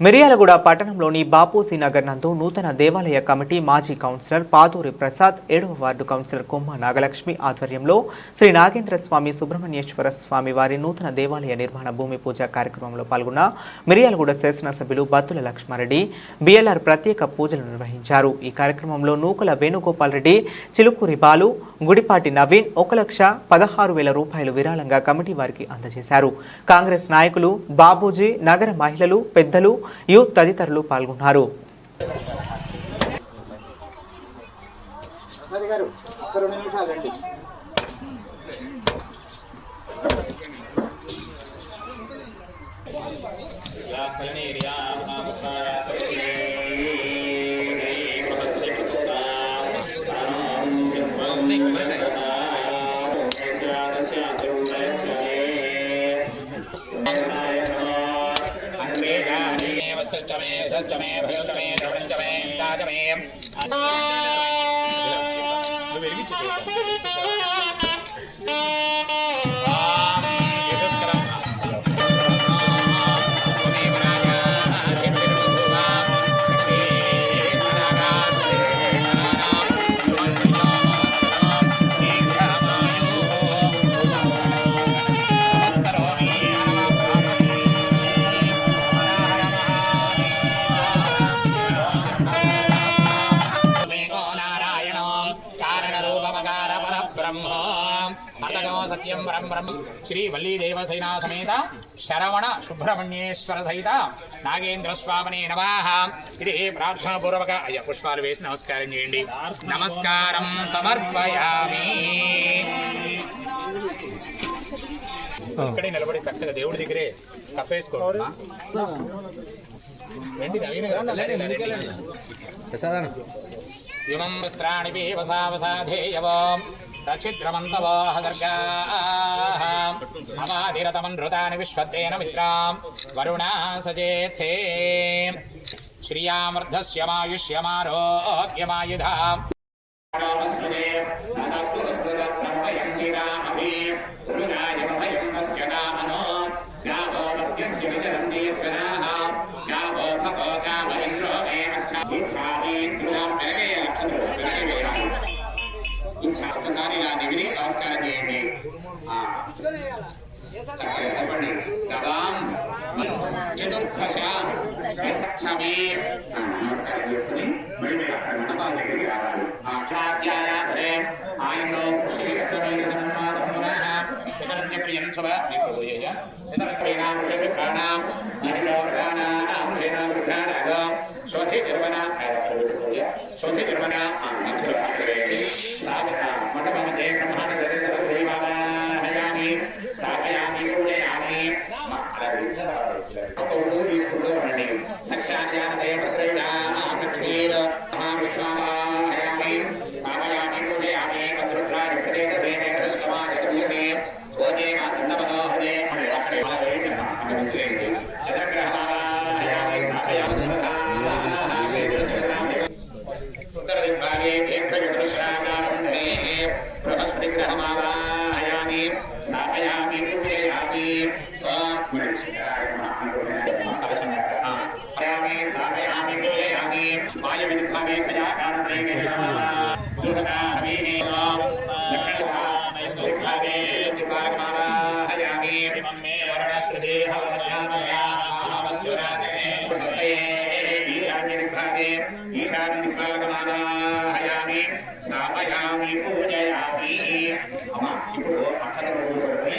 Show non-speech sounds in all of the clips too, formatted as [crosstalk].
మిర్యాలగూడ పట్టణంలోని బాపూజీ నగర్ నందు నూతన దేవాలయ కమిటీ మాజీ కౌన్సిలర్ పాతూరి ప్రసాద్ ఏడవ వార్డు కౌన్సిలర్ కొమ్మ నాగలక్ష్మి ఆధ్వర్యంలో శ్రీ నాగేంద్ర స్వామి సుబ్రహ్మణ్యేశ్వర స్వామి వారి నూతన దేవాలయ నిర్మాణ భూమి పూజ కార్యక్రమంలో పాల్గొన్న మిర్యాలగూడ శాసనసభ్యులు బత్తుల లక్ష్మారెడ్డి బిఎల్ఆర్ ప్రత్యేక పూజలు నిర్వహించారు. ఈ కార్యక్రమంలో నూకల వేణుగోపాల్ రెడ్డి చిలుకూరి బాలు గుడిపాటి నవీన్ ఒక లక్ష పదహారు వేల రూపాయలు విరాళంగా కమిటీ వారికి అందజేశారు. కాంగ్రెస్ నాయకులు బాబూజీ నగర మహిళలు పెద్దలు యూత్ తదితరులు పాల్గొన్నారు. ప్రసాద్ మేకో అతగో సత్యం పరం శ్రీ వల్లీదేవ సైనా సమేత శరవణ సుబ్రహ్మణ్యేశ్వర సహిత నాగేంద్ర స్వామిని నమాహ ఇది ప్రార్థనాపూర్వక అయ్య పుష్పాలు వేసి నమస్కారం చేయండి నమస్కారం సమర్పయామి ఇక్కడే నిలబడి చక్కగా దేవుడి దగ్గరే కప్పేసుకోమ్మా రండి నవీన గారు, రండి, ఇమం వస్త్రాణి వసావసాధేయవం दक्षिद्रमन्तवाः सर्गाः ममाधिरतमनृतानि विश्वतेन मित्रां। वरुणा सजेथे। श्रियामर्धस्यमायुष्यमारोग्यमायुधाम् శోధి 아, 야. ఈశాన్యదిగ్భాగమావాహయామి స్థాపయామి పూజయామి అమ్మ ఇప్పుడు అక్షతని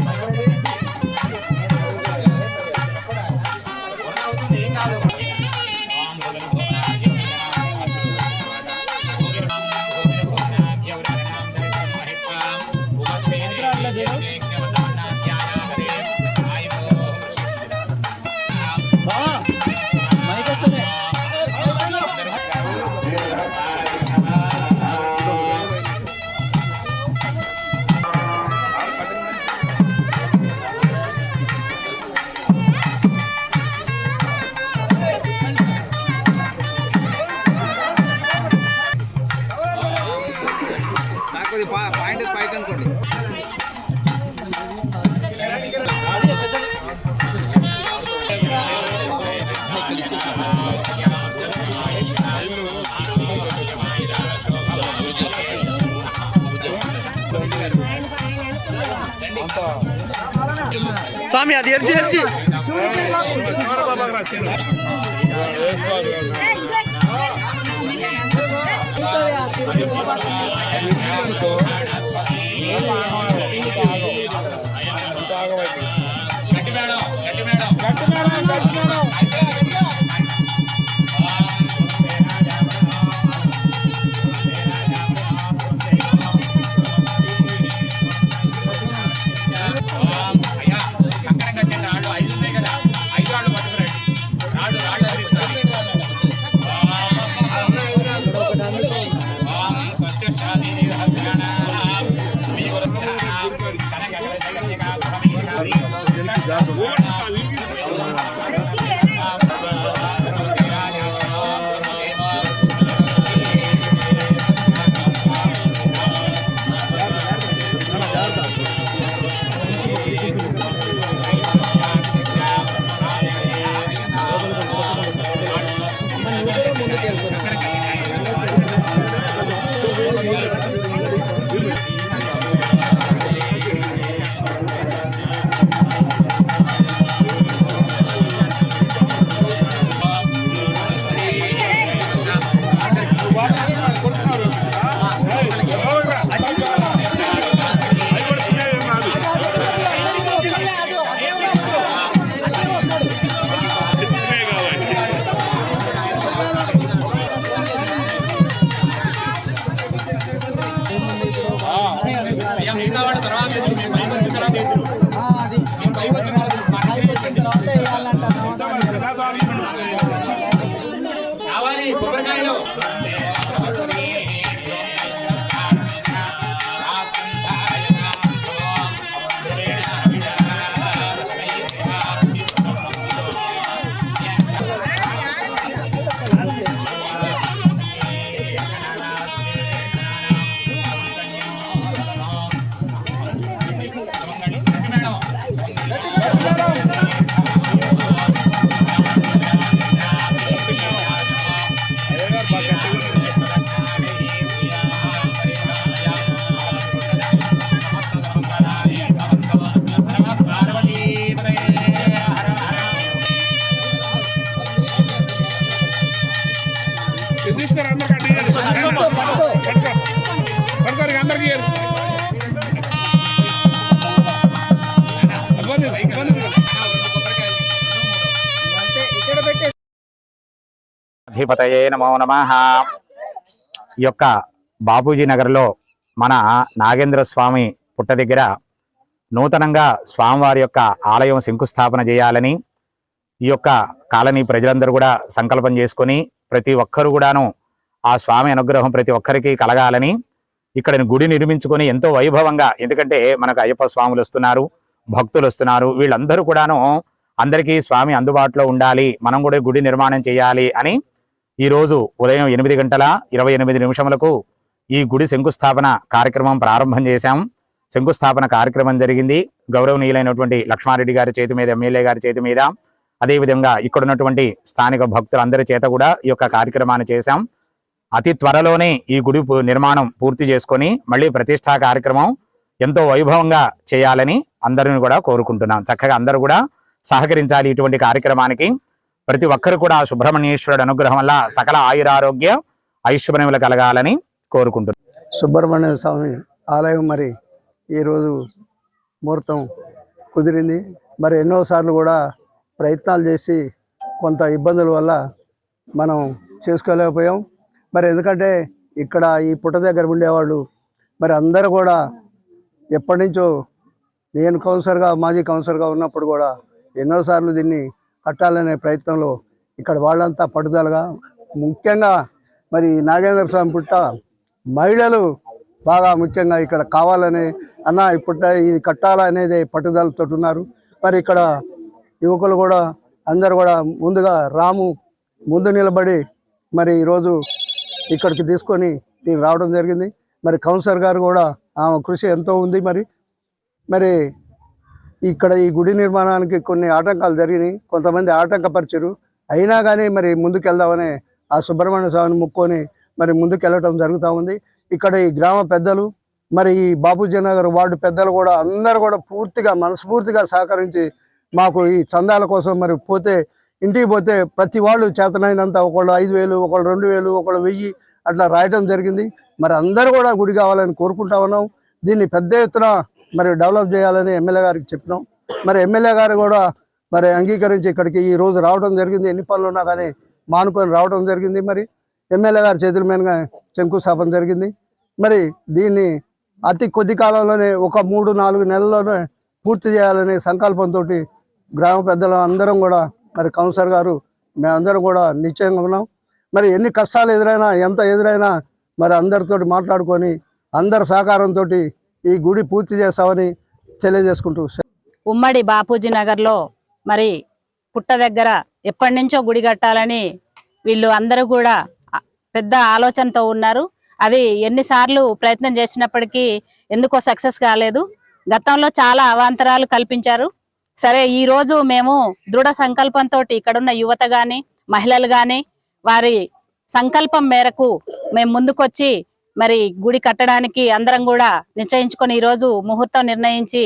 స్వామి అది ఎర్చి ఎర్చి గట్టి అధిపతయే నమో నమ. ఈ యొక్క బాపూజీ నగర్లో మన నాగేంద్ర స్వామి పుట్ట దగ్గర నూతనంగా స్వామివారి యొక్క ఆలయం శంకుస్థాపన చేయాలని ఈ యొక్క కాలనీ ప్రజలందరూ కూడా సంకల్పం చేసుకొని ప్రతి ఒక్కరు కూడాను ఆ స్వామి అనుగ్రహం ప్రతి ఒక్కరికి కలగాలని ఇక్కడ గుడి నిర్మించుకొని ఎంతో వైభవంగా ఎందుకంటే మనకు అయ్యప్ప స్వాములు వస్తున్నారు భక్తులు వస్తున్నారు వీళ్ళందరూ కూడాను అందరికీ స్వామి అందుబాటులో ఉండాలి మనం కూడా గుడి నిర్మాణం చేయాలి అని ఈరోజు ఉదయం ఎనిమిది గంటల ఇరవై ఎనిమిది నిమిషములకు ఈ గుడి శంకుస్థాపన కార్యక్రమం ప్రారంభం చేశాం. శంకుస్థాపన కార్యక్రమం జరిగింది. గౌరవనీయులైనటువంటి లక్ష్మారెడ్డి గారి చేతి మీద ఎమ్మెల్యే గారి చేతి మీద అదేవిధంగా ఇక్కడ ఉన్నటువంటి స్థానిక భక్తులందరి చేత కూడా ఈ యొక్క కార్యక్రమాన్ని చేశాం. అతి త్వరలోనే ఈ గుడి నిర్మాణం పూర్తి చేసుకొని మళ్ళీ ప్రతిష్టా కార్యక్రమం ఎంతో వైభవంగా చేయాలని అందరిని కూడా కోరుకుంటున్నాం. చక్కగా అందరూ కూడా సహకరించాలి ఇటువంటి కార్యక్రమానికి. ప్రతి ఒక్కరు కూడా సుబ్రహ్మణ్యేశ్వరుడు అనుగ్రహం వల్ల సకల ఆయురారోగ్య ఐశ్వర్యములు కలగాలని కోరుకుంటున్నాం. సుబ్రహ్మణ్య స్వామి ఆలయం మరి ఈరోజు ముహూర్తం కుదిరింది. మరి ఎన్నోసార్లు కూడా ప్రయత్నాలు చేసి కొంత ఇబ్బందుల వల్ల మనం చేసుకోలేకపోయాం. మరి ఎందుకంటే ఇక్కడ ఈ పుట్ట దగ్గర ఉండేవాళ్ళు మరి అందరూ కూడా ఎప్పటి నుంచో నేను కౌన్సిలర్గా మాజీ కౌన్సిలర్గా ఉన్నప్పుడు కూడా ఎన్నోసార్లు దీన్ని కట్టాలనే ప్రయత్నంలో ఇక్కడ వాళ్ళంతా పట్టుదలగా ముఖ్యంగా మరి నాగేంద్ర స్వామి పుట్ట మహిళలు బాగా ముఖ్యంగా ఇక్కడ కావాలని అన్న ఇప్పుడు ఇది కట్టాలనేది పట్టుదలతో ఉన్నారు. మరి ఇక్కడ యువకులు కూడా అందరు కూడా ముందుగా రాము ముందు నిలబడి మరి ఈరోజు ఇక్కడికి తీసుకొని నేను రావడం జరిగింది. మరి కౌన్సిలర్ గారు కూడా ఆమె కృషి ఎంతో ఉంది మరి. మరి ఇక్కడ ఈ గుడి నిర్మాణానికి కొన్ని ఆటంకాలు జరిగినాయి. కొంతమంది ఆటంకపరిచారు అయినా కానీ మరి ముందుకెళ్దామని ఆ సుబ్రహ్మణ్య స్వామిని ముక్కొని మరి ముందుకెళ్ళటం జరుగుతూ ఉంది. ఇక్కడ ఈ గ్రామ పెద్దలు మరి ఈ బాబూజీ నగర్ వార్డు పెద్దలు కూడా అందరు కూడా పూర్తిగా మనస్ఫూర్తిగా సహకరించి మాకు ఈ చందాల కోసం మరి పోతే ఇంటికి పోతే ప్రతి వాళ్ళు చేతనైనంత ఒకళ్ళు ఐదు వేలు ఒకళ్ళు రెండు వేలు ఒకళ్ళు వెయ్యి అట్లా రాయటం జరిగింది. మరి అందరూ కూడా గుడి కావాలని కోరుకుంటా ఉన్నాం. దీన్ని పెద్ద ఎత్తున మరి డెవలప్ చేయాలని ఎమ్మెల్యే గారికి చెప్పినాం. మరి ఎమ్మెల్యే గారు కూడా మరి అంగీకరించి ఇక్కడికి ఈ రోజు రావడం జరిగింది. ఎన్ని పనులు ఉన్నా కానీ మానుకొని రావడం జరిగింది. మరి ఎమ్మెల్యే గారి చేతుల మీదుగా శంకుస్థాపన జరిగింది. మరి దీన్ని అతి కొద్ది కాలంలోనే ఒక మూడు నాలుగు నెలల్లోనే పూర్తి చేయాలనే సంకల్పంతో గ్రామ పెద్దలు అందరం కూడా మరి కౌన్సిలర్ గారు మేమందరం కూడా నిశ్చయంగా ఉన్నాం. మరి ఎన్ని కష్టాలు ఎదురైనా ఎంత ఎదురైనా మరి అందరితోటి మాట్లాడుకొని అందరి సహకారంతో ఈ గుడి పూర్తి చేస్తామని తెలియజేసుకుంటూ ఉమ్మడి బాపూజీ నగర్లో మరి పుట్ట దగ్గర ఎప్పటి నుంచో గుడి కట్టాలని వీళ్ళు అందరూ కూడా పెద్ద ఆలోచనతో ఉన్నారు. అది ఎన్నిసార్లు ప్రయత్నం చేసినప్పటికీ ఎందుకో సక్సెస్ కాలేదు. గతంలో చాలా అవాంతరాలు కల్పించారు. సరే ఈ రోజు మేము దృఢ సంకల్పంతో ఇక్కడున్న యువత గాని మహిళలు గాని వారి సంకల్పం మేరకు మేము ముందుకొచ్చి మరి గుడి కట్టడానికి అందరం కూడా నిశ్చయించుకొని ఈ రోజు ముహూర్తం నిర్ణయించి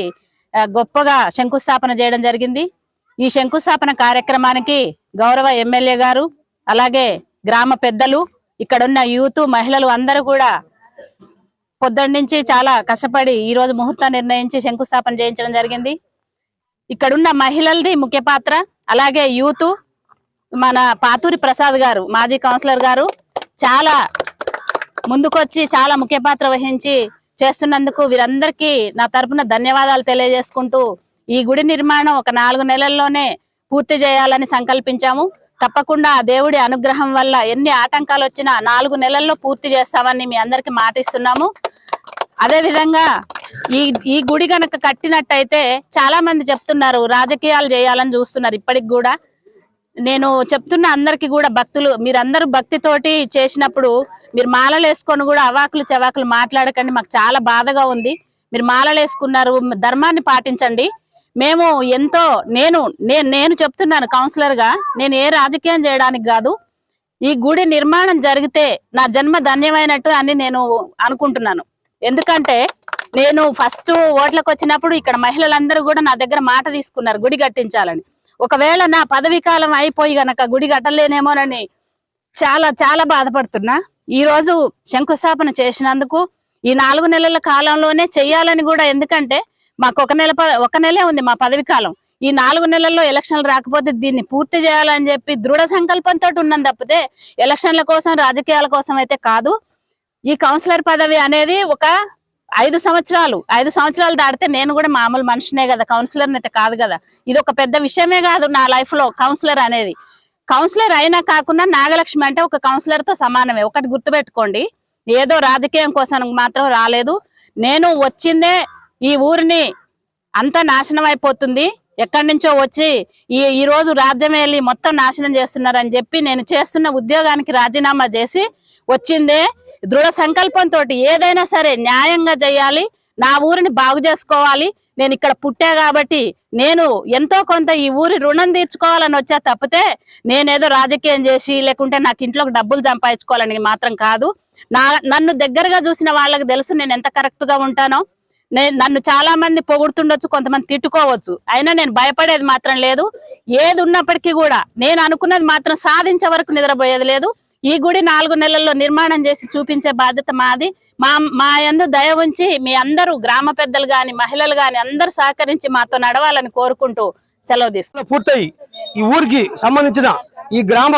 గొప్పగా శంకుస్థాపన చేయడం జరిగింది. ఈ శంకుస్థాపన కార్యక్రమానికి గౌరవ ఎమ్మెల్యే గారు అలాగే గ్రామ పెద్దలు ఇక్కడున్న యూత్ మహిళలు అందరూ కూడా పొద్దున్న నుంచి చాలా కష్టపడి ఈ రోజు ముహూర్తం నిర్ణయించి శంకుస్థాపన చేయించడం జరిగింది. ఇక్కడున్న మహిళలది ముఖ్య పాత్ర. అలాగే యూత్ మన పాతూరి ప్రసాద్ గారు మాజీ కౌన్సిలర్ గారు చాలా ముందుకొచ్చి చాలా ముఖ్య పాత్ర వహించి చేస్తున్నందుకు వీరందరికీ నా తరపున ధన్యవాదాలు తెలియజేసుకుంటూ ఈ గుడి నిర్మాణం ఒక నాలుగు నెలల్లోనే పూర్తి చేయాలని సంకల్పించాము. తప్పకుండా ఆ దేవుడి అనుగ్రహం వల్ల ఎన్ని ఆటంకాలు వచ్చినా నాలుగు నెలల్లో పూర్తి చేస్తామని మీ అందరికి మాటిస్తున్నాము. అదే విధంగా ఈ ఈ గుడి గనక కట్టినట్టయితే చాలా మంది చెప్తున్నారు రాజకీయాలు చేయాలని చూస్తున్నారు. ఇప్పటికి కూడా నేను చెప్తున్న అందరికి కూడా భక్తులు మీరందరూ భక్తితోటి చేసినప్పుడు మీరు మాలలు వేసుకొని కూడా అవాకులు చవాకులు మాట్లాడకండి మాకు చాలా బాధగా ఉంది. మీరు మాలలు వేసుకున్నారు ధర్మాన్ని పాటించండి. మేము ఎంతో నేను నేను నేను చెప్తున్నాను కౌన్సిలర్గా నేను ఏ రాజకీయం చేయడానికి కాదు ఈ గుడి నిర్మాణం జరిగితే నా జన్మ ధన్యమైనట్టు అని నేను అనుకుంటున్నాను. ఎందుకంటే నేను ఫస్ట్ ఓట్లకు వచ్చినప్పుడు ఇక్కడ మహిళలందరూ కూడా నా దగ్గర మాట తీసుకున్నారు గుడి కట్టించాలని. ఒకవేళ నా పదవీ కాలం అయిపోయి గనక గుడి కట్టలేనేమోనని చాలా చాలా బాధపడుతున్నా. ఈ రోజు శంకుస్థాపన చేసినందుకు ఈ నాలుగు నెలల కాలంలోనే చెయ్యాలని కూడా ఎందుకంటే మాకు ఒక నెల ఒక నెలే ఉంది మా పదవి కాలం. ఈ నాలుగు నెలల్లో ఎలక్షన్లు రాకపోతే దీన్ని పూర్తి చేయాలని చెప్పి దృఢ సంకల్పంతో ఉన్నాం తప్పితే ఎలక్షన్ల కోసం రాజకీయాల కోసం అయితే కాదు. ఈ కౌన్సిలర్ పదవి అనేది ఒక ఐదు సంవత్సరాలు ఐదు సంవత్సరాలు దాటితే నేను కూడా మామూలు మనిషినే కదా కౌన్సిలర్ అయితే కాదు కదా. ఇది ఒక పెద్ద విషయమే కాదు నా లైఫ్లో కౌన్సిలర్ అనేది. కౌన్సిలర్ అయినా కాకుండా నాగలక్ష్మి అంటే ఒక కౌన్సిలర్తో సమానమే. ఒకటి గుర్తుపెట్టుకోండి. ఏదో రాజకీయం కోసం మాత్రం రాలేదు. నేను వచ్చిందే ఈ ఊరిని అంతా నాశనం అయిపోతుంది. ఎక్కడి నుంచో వచ్చి ఈ ఈ రోజు రాజ్యం వెళ్ళి మొత్తం నాశనం చేస్తున్నారని చెప్పి నేను చేస్తున్న ఉద్యోగానికి రాజీనామా చేసి వచ్చిందే దృఢ సంకల్పంతో ఏదైనా సరే న్యాయంగా చేయాలి. నా ఊరిని బాగు చేసుకోవాలి. నేను ఇక్కడ పుట్టా కాబట్టి నేను ఎంతో కొంత ఈ ఊరి రుణం తీర్చుకోవాలని వచ్చా తప్పితే నేనేదో రాజకీయం చేసి లేకుంటే నాకు ఇంట్లోకి డబ్బులు సంపాదించుకోవాలని మాత్రం కాదు. నా నన్ను దగ్గరగా చూసిన వాళ్ళకి తెలుసు నేను ఎంత కరెక్ట్గా ఉంటానో. నేను నన్ను చాలా మంది పొగుడుతుండొచ్చు కొంతమంది తిట్టుకోవచ్చు. అయినా నేను భయపడేది మాత్రం లేదు. ఏది ఉన్నప్పటికీ కూడా నేను అనుకున్నది మాత్రం సాధించే వరకు నిద్రపోయేది లేదు. ఈ గుడి నాలుగు నెలల్లో నిర్మాణం చేసి చూపించే బాధ్యత మాది. మా మా ఎందు దయ ఉంచి మీ అందరూ గ్రామ పెద్దలు గాని మహిళలు గాని అందరు సహకరించి మాతో నడవాలని కోరుకుంటూ సెలవు తీసుకున్నాం పూర్తయి. ఈ ఊరికి సంబంధించిన ఈ గ్రామ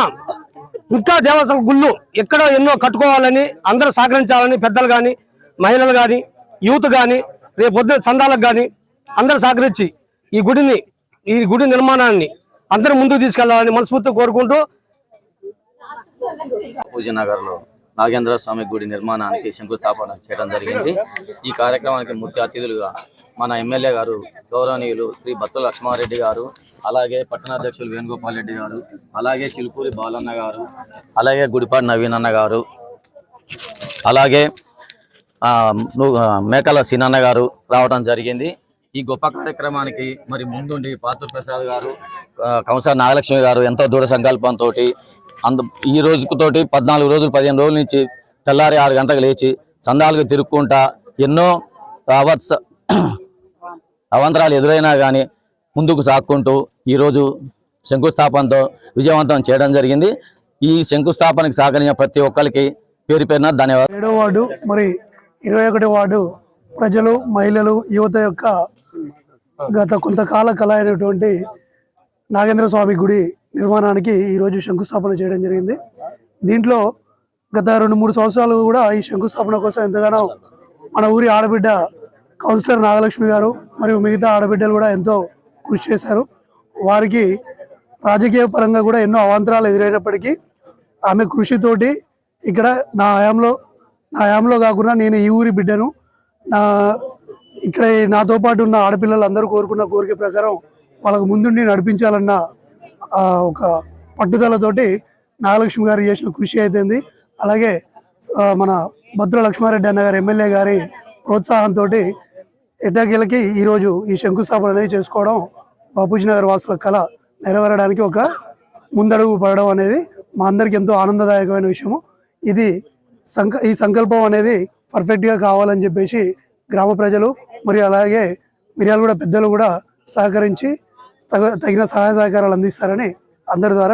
ఇంకా దేవస్థల గుళ్ళు ఎక్కడో ఎన్నో కట్టుకోవాలని అందరూ సహకరించాలని పెద్దలు కానీ మహిళలు కానీ యూత్ కానీ రేపు పొద్దున చందాలకు కానీ అందరూ సహకరించి ఈ గుడిని ఈ గుడి నిర్మాణాన్ని అందరూ ముందుకు తీసుకెళ్ళాలని మనస్ఫూర్తిగా కోరుకుంటూ పూజనగర్లో నాగేంద్ర స్వామి గుడి నిర్మాణానికి శంకుస్థాపన చేయడం జరిగింది. ఈ కార్యక్రమానికి ముఖ్య అతిథులుగా మన ఎమ్మెల్యే గారు గౌరవనీయులు శ్రీ బత్తుల లక్ష్మారెడ్డి గారు అలాగే పట్టణాధ్యక్షులు వేణుగోపాల్ రెడ్డి గారు అలాగే చిలుకూరి బాలన్న గారు అలాగే గుడిపాటి నవీన్ అన్న గారు అలాగే మేకల సీనన్న గారు రావడం జరిగింది. ఈ గొప్ప కార్యక్రమానికి మరి ముందుండి పాతూర్ ప్రసాద్ గారు కంస నాగలక్ష్మి గారు ఎంతో దృఢ సంకల్పంతో అందు ఈ రోజుతోటి పద్నాలుగు రోజులు పదిహేను రోజుల నుంచి తెల్లారి ఆరు గంటలకు లేచి చందాలుగా తిరుక్కుంటా ఎన్నో అవత్స [clears throat] అవంతరాలు ఎదురైనా కానీ ముందుకు సాక్కుంటూ ఈరోజు శంకుస్థాపనతో విజయవంతం చేయడం జరిగింది. ఈ శంకుస్థాపనకి సహకరించిన ప్రతి ఒక్కరికి పేరు పేరున ధన్యవాదాలు. ఏడో వార్డు మరి ఇరవై ఒకటి వార్డు ప్రజలు మహిళలు యువత యొక్క గత కొంతకాల కళ అయినటువంటి నాగేంద్ర స్వామి గుడి నిర్మాణానికి ఈరోజు శంకుస్థాపన చేయడం జరిగింది. దీంట్లో గత రెండు మూడు సంవత్సరాలు కూడా ఈ శంకుస్థాపన కోసం ఎంతగానో మన ఊరి ఆడబిడ్డ కౌన్సిలర్ నాగలక్ష్మి గారు మరియు మిగతా ఆడబిడ్డలు కూడా ఎంతో కృషి చేశారు. వారికి రాజకీయ పరంగా కూడా ఎన్నో అవాంతరాలు ఎదురైనప్పటికీ ఆమె కృషితోటి ఇక్కడ నా హయాంలో నా హయాంలో కాకుండా నేను ఈ ఊరి బిడ్డను నా ఇక్కడ నాతో పాటు ఉన్న ఆడపిల్లలు అందరూ కోరుకున్న కోరిక ప్రకారం వాళ్ళకు ముందుండి నడిపించాలన్న ఒక పట్టుదలతోటి నాగలక్ష్మి గారు చేసిన కృషి అయితేంది. అలాగే మన భద్ర లక్ష్మారెడ్డి అన్న గారు ఎమ్మెల్యే గారి ప్రోత్సాహంతో ఎటాకీలకి ఈరోజు ఈ శంకుస్థాపన అనేది చేసుకోవడం బాపూజీ నగర్ వాసుల కళ నెరవేరడానికి ఒక ముందడుగు పడడం అనేది మా అందరికి ఎంతో ఆనందదాయకమైన విషయము. ఇది సంక ఈ సంకల్పం అనేది పర్ఫెక్ట్గా కావాలని చెప్పేసి గ్రామ ప్రజలు మరియు అలాగే మిర్యాలగూడ పెద్దలు కూడా సహకరించి తగ తగిన సహాయ సహకారాలు అందిస్తారని అందరి ద్వారా